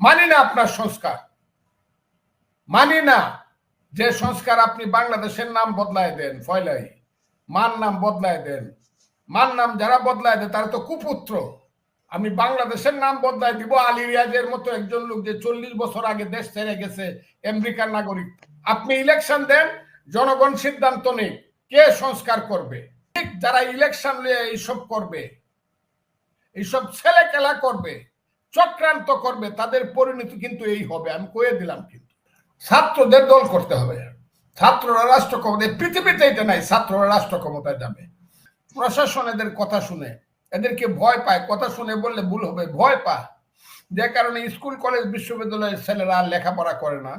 মানি না আপনার সংস্কার। মানি না যে সংস্কার আপনি বাংলাদেশের নাম বদলায় দেন ফয়লাই মান নাম বদলায় দেন। মান নাম যারা বদলায় দেয়, তারা তো কুপুত্র। আমি বাংলাদেশের নাম বদলায় দিব, আলী রিয়াজের মতো একজন লোক যে চল্লিশ বছর আগে দেশ ছেড়ে গেছে, আমেরিকার নাগরিক। আপনি ইলেকশন দেন, জনগণ সিদ্ধান্ত নেই কে সংস্কার করবে। ঠিক যারা ইলেকশন নিয়ে এইসব করবে, এইসব ছেলে খেলা করবে। চক্রান্ত করবে তাদের পরিণতি কিন্তু এই হবে। আমি কয়ে দিলাম কিন্তু। ছাত্রদের দল করতে হবে। ছাত্ররা রাষ্ট্র ক্ষমতায় পৃথিবীতে এটা নাই ছাত্ররা রাষ্ট্র ক্ষমতায় যাবে। প্রশাসন এদের কথা শুনে এদেরকে ভয় পায় কথা শুনে বললে ভুল হবে ভয় পায়। যে কারণে স্কুল কলেজ বিশ্ববিদ্যালয়ের ছেলেরা আর লেখাপড়া করে না।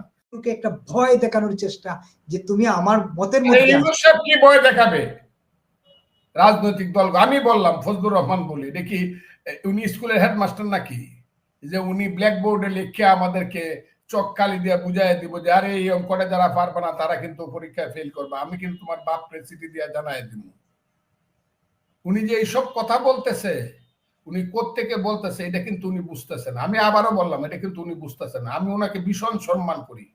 একটা ভয় দেখানোর চেষ্টা যে তুমি আমার মতের মধ্যে কি ভয় দেখাবে? রাজনৈতিক দল আমি বললাম ফজলুর রহমান বলি দেখি উনি স্কুলের হেডমাস্টার নাকি? যে উনি ব্ল্যাকবোর্ডে লিখে আমাদেরকে চক কালি দিয়ে বুঝাই দিব যে, আরে, এই অঙ্কটা যারা পারবে না, তারা কিন্তু পরীক্ষায় ফেল করবে। আমি কিন্তু তোমার বাপ প্রেসিডি দিয়ে জানাই দিব। উনি যে এইসব কথা বলতেছে, উনি কোত্থেকে বলতেছে, এটা কিন্তু উনি বুঝতেছেন আমি আবারও বললাম, এটা কিন্তু উনি বুঝতেছেন আমি ওনাকে ভীষণ সম্মান করি।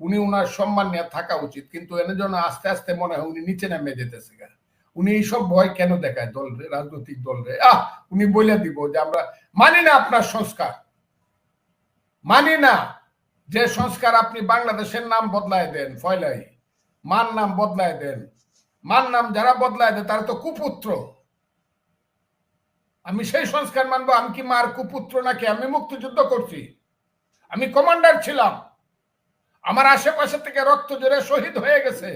উনি ওনার সম্মান নিয়ে থাকা উচিত, কিন্তু এনে জন্য আস্তে আস্তে মনে হয় উনি নিচে নেমে যেতেছে উনি এইসব ভয় কেন দেখায় দল রে, রাজনৈতিক দল রে? আহ, উনি বলে দিব যে আমরা মানি না আপনার সংস্কার। মানি না যে সংস্কার আপনি বাংলাদেশের নাম বদলায় দেন, ফয়লাই। মান নাম বদলায় দেন। মান নাম যারা বদলায় দেয়, তারা তো কুপুত্র। আমি সেই সংস্কার মানবো, আমি কি মার কুপুত্র নাকি? আমি মুক্তিযুদ্ধ করছি। আমি কমান্ডার ছিলাম। আমার আশেপাশে থেকে রক্ত জোরে শহীদ হয়ে গেছে।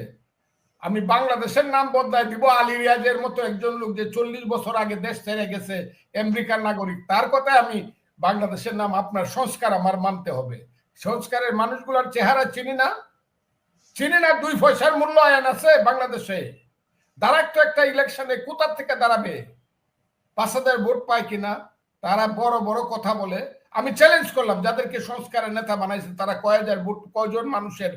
আমি বাংলাদেশের নাম বদলায় দিব। আলী রিয়াজের মতো একজন লোক যে চল্লিশ বছর আগে দেশ ছেড়ে গেছে, আমেরিকার নাগরিক, তার কথায় আমি বাংলাদেশের নাম আপনার সংস্কার আমার মানতে হবে। সংস্কারের মানুষগুলোর চেহারা চিনি না। চিনি না দুই পয়সার মূল্যায়ন আছে বাংলাদেশে। দাঁড়াক তো একটা ইলেকশনে কোথার থেকে দাঁড়াবে? পাঁচ হাজার ভোট পায় কিনা? তারা বড় বড় কথা বলে। আমি চ্যালেঞ্জ করলাম, যাদেরকে সংস্কারের নেতা বানাইছে, তারা কয় হাজার ভোট, কয়জন মানুষের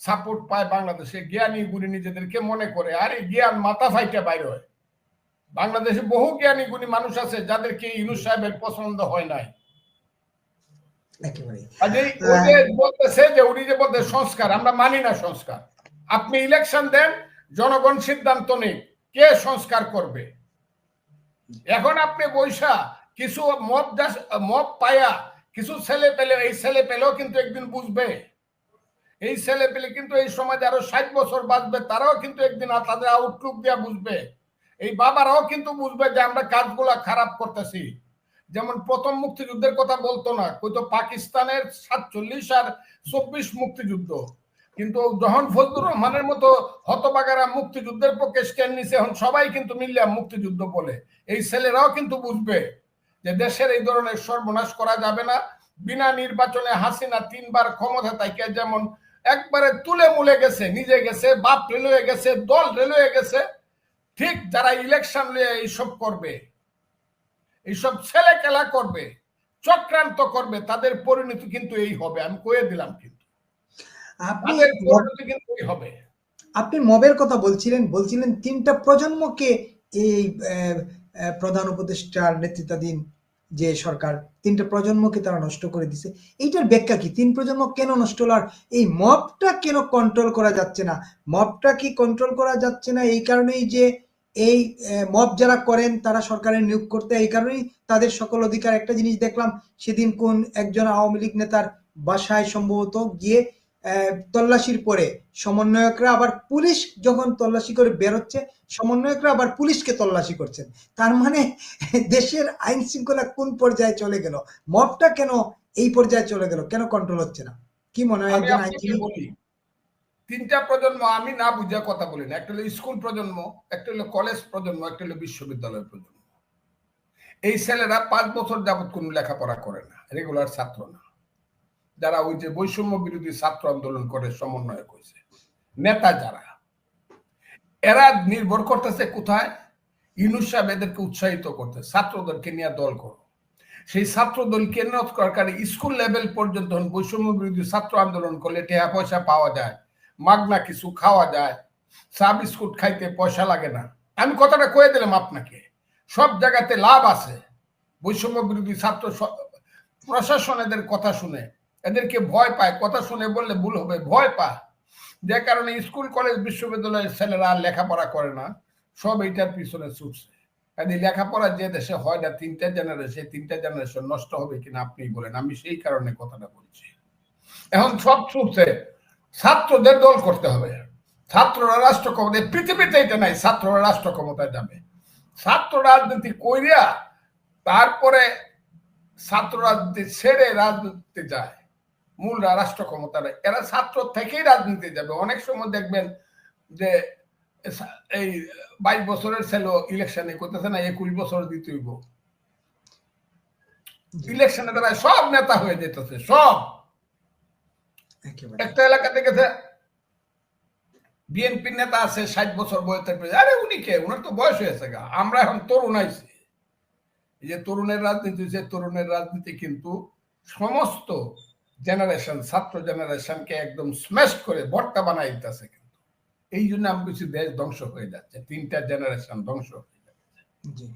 সাপোর্ট পায় বাংলাদেশে? জ্ঞানী গুণী নিজেদেরকে মনে করে, আরে জ্ঞান মাথা ফাইটে বাইরে হয়। বাংলাদেশে বহু জ্ঞানী গুণী মানুষ আছে যাদেরকে ইউনুস সাহেবের পছন্দ হয় নাই। বলতেছে যে উনি যে বলতে সংস্কার আমরা মানি না সংস্কার। আপনি ইলেকশন দেন জনগণ সিদ্ধান্ত নেই কে সংস্কার করবে? এখন আপনি বৈশা কিছু মব দাস- মব পায়া কিছু ছেলে পেলে এই ছেলে পেলেও কিন্তু একদিন বুঝবে। এই ছেলে পেলে কিন্তু এই সমাজে আরও ষাট বছর বাঁচবে তারাও কিন্তু একদিন তাদের আউটলুক দিয়া বুঝবে। এই বাবারাও কিন্তু বুঝবে যে আমরা কাজগুলা খারাপ করতেছি। যেমন প্রথম মুক্তিযুদ্ধের কথা বলতো না কইতো পাকিস্তানের সাতচল্লিশ আর চব্বিশ মুক্তিযুদ্ধ। কিন্তু যখন ফজলুর রহমানের মতো হতবাগারা মুক্তিযুদ্ধের পক্ষে স্ট্যান্ড নিছে, এখন সবাই কিন্তু মিলিয়া মুক্তিযুদ্ধ বলে। এই ছেলেরাও কিন্তু বুঝবে যে দেশের এই ধরনের সর্বনাশ করা যাবে না। বিনা নির্বাচনে হাসিনা তিনবার ক্ষমতা থাকে যেমন একবারে তুলে মুলে গেছে, নিজে গেছে, বাপ রেলওয়ে গেছে, দল রেলওয়ে গেছে ঠিক যারা ইলেকশন নিয়ে এইসব করবে এইসব ছেলে খেলা করবে চক্রান্ত করবে তাদের পরিণতি কিন্তু এই হবে আমি কয়ে দিলাম কিন্তু। আপনি তাদের পরিণতি কিন্তু এই হবে। আপনি মবের কথা বলছিলেন বলছিলেন তিনটা প্রজন্মকে এই প্রধান উপদেষ্টার নেতৃত্বাধীন যে সরকার তিনটা প্রজন্মকে তারা নষ্ট করে দিছে। এইটার ব্যাখ্যা কি? তিন প্রজন্ম কেন নষ্ট হলো? আর এই মবটা কেন কন্ট্রোল করা যাচ্ছে না? মবটা কি কন্ট্রোল করা যাচ্ছে না? এই কারণেই যে এই মব যারা করেন তারা সরকারের নিয়োগ করতে এই কারণেই তাদের সকল অধিকার একটা জিনিস দেখলাম সেদিন কোন একজন আওয়ামী লীগ নেতার বাসায় সম্ভবত গিয়ে তল্লাশির পরে সমন্বয়করা আবার পুলিশ যখন তল্লাশি করে বেরোচ্ছে সমন্বয়করা আবার পুলিশকে তল্লাশি করছেন। তার মানে দেশের আইন শৃঙ্খলা কোন পর্যায়ে চলে গেল? মবটা কেন এই পর্যায়ে চলে গেল? কেন কন্ট্রোল হচ্ছে না? কি মনে হয় একজন আইনজীবী? তিনটা প্রজন্ম আমি না বুঝে কথা বলি না। একটা হলো স্কুল প্রজন্ম, একটা হলো কলেজ প্রজন্ম, একটা হলো বিশ্ববিদ্যালয় প্রজন্ম। এই ছেলেরা পাঁচ বছর যাবত কোনো লেখাপড়া করে না রেগুলার ছাত্র না। যারা ওই যে বৈষম্য বিরোধী ছাত্র আন্দোলন করে, সমন্বয় করেছে। নেতা যারা, এরা নির্ভর করতেছে কোথায়? ইউনুস সাহেব এদেরকে উৎসাহিত করতে ছাত্রদেরকে নিয়ে দল করো। সেই ছাত্র দল কেন্দ্র সরকারি স্কুল লেভেল পর্যন্ত বৈষম্য বিরোধী ছাত্র আন্দোলন করলে টাকা পয়সা পাওয়া যায়। মাগনা কিছু খাওয়া যায়, চা বিস্কুট খাইতে পয়সা লাগে না। আমি কথাটা কয়ে দিলাম আপনাকে। সব জায়গাতে লাভ আছে। বৈষম্য বিরোধী ছাত্র প্রশাসন এদের কথা শুনে, এদেরকে ভয় পায়। কথা শুনে বললে ভুল হবে, ভয় পায়। যে কারণে স্কুল, কলেজ, বিশ্ববিদ্যালয়ের ছেলেরা আর লেখাপড়া করে না। সব এইটার পিছনে ছুটছে। কাজে লেখাপড়া যে দেশে হয় না, তিনটা জেনারেশন তিনটা জেনারেশন নষ্ট হবে কিনা আপনি বলেন। আমি সেই কারণে কথাটা বলছি। এখন সব ছুটছে। ছাত্রদের দল করতে হবে। ছাত্ররা রাষ্ট্র ক্ষমতায় পৃথিবীতে এটা নাই ছাত্ররা রাষ্ট্র ক্ষমতায় যাবে। ছাত্র রাজনীতি কইরা তারপরে ছাত্র রাজনীতি ছেড়ে রাজনীতিতে যায়। মূল রাষ্ট্র ক্ষমতা। এরা ছাত্র থেকেই রাজনীতি যাবে। অনেক সময় দেখবেন যে এই বাইশ বছরের ছেলে ইলেকশনে করতেছে না একুশ বছর দিতে হইব। ইলেকশনে তারা সব নেতা হয়ে যেতেছে সব। একটা এলাকাতে গেছে বিএনপি নেতা আছে ষাট বছর বয়সের আরে উনি কে? উনার তো বয়স হয়েছে গা। আমরা এখন তরুণ আইছি। এই যে তরুণের রাজনীতি হচ্ছে তরুণের রাজনীতি কিন্তু সমস্ত জেনারেশন ছাত্র জেনারেশনকে একদম স্ম্যাশ করে বট্টা বানাই দিতেছে কিন্তু। এই জন্য আমি কিছু দেশ ধ্বংস হয়ে যাচ্ছে। তিনটা জেনারেশন ধ্বংস হয়ে যাচ্ছে। জি।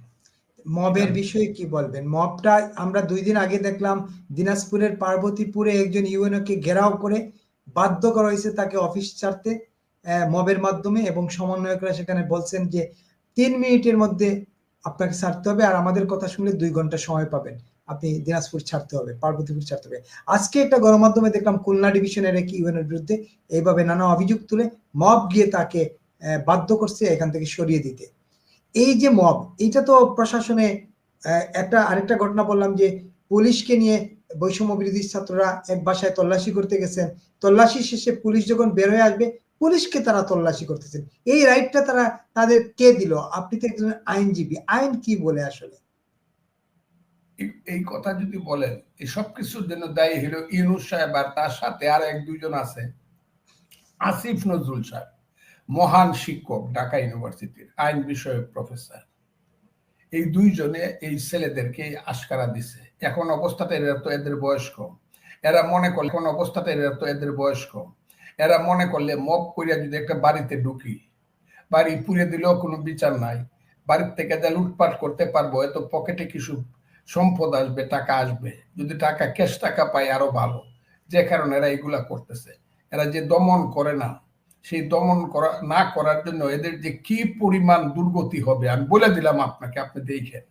মবের বিষয়ে কি বলবেন? মবটা আমরা দুই দিন আগে দেখলাম দিনাজপুরের পার্বতীপুরে একজন ইউএনও কে ঘেরাও করে বাধ্য করা হয়েছে তাকে অফিস ছাড়তে মবের মাধ্যমে এবং সমন্বয়করা সেখানে বলছেন যে তিন মিনিটের মধ্যে আপনাকে ছাড়তে হবে আর আমাদের কথা শুনলে দুই ঘণ্টা সময় পাবেন। আপনি দিনাজপুর ছাড়তে হবে পার্বতীপুর ছাড়তে হবে। আজকে একটা গণমাধ্যমে দেখলাম খুলনা ডিভিশনের এক ইউএনের বিরুদ্ধে এইভাবে নানা অভিযোগ তুলে মব গিয়ে তাকে আহ, বাধ্য করছে এখান থেকে সরিয়ে দিতে। এই যে মব এটা তো প্রশাসনে একটা আরেকটা ঘটনা বললাম যে পুলিশকে নিয়ে বৈষম্য বিরোধী ছাত্ররা এক বাসায় তল্লাশি করতে গেছেন তল্লাশি শেষে পুলিশ যখন বের হয়ে আসবে, পুলিশকে তারা তল্লাশি করতেছেন এই রাইটটা তারা, তাদের কে দিল? আপনি তো একজন আইনজীবী। আইন কি বলে আসলে? এই- কথা যদি বলেন, এই সব কিছুর জন্য দায়ী হলো ইউনুস সাহেব আর তার সাথে আর এক দুজন আছে, আসিফ নজরুল সাহেব। মহান শিক্ষক ঢাকা ইউনিভার্সিটির আইন বিষয়ক প্রফেসর। এই দুইজনে এই ছেলেদেরকে আশকারা দিছে। এখন অবস্থাতে এরা তো এদের বয়স কম। এরা মনে করলে, এখন অবস্থাতে এরা তো এদের বয়স কম। এরা মনে করলে মব করিয়া যদি একটা বাড়িতে ঢুকি, বাড়ি পুড়ে দিলেও কোনো বিচার নাই। বাড়ির থেকে যা লুটপাট করতে পারব এত পকেটে কিছু সম্পদ আসবে, টাকা আসবে। যদি টাকা, ক্যাশ টাকা পায় আরও ভালো। যে কারণে এরা এগুলা করতেছে। এরা যে দমন করে না সেই দমন করা, না করার জন্য এদের যে কি পরিমাণ দুর্গতি হবে, আমি বলে দিলাম আপনাকে, আপনি দেখেন।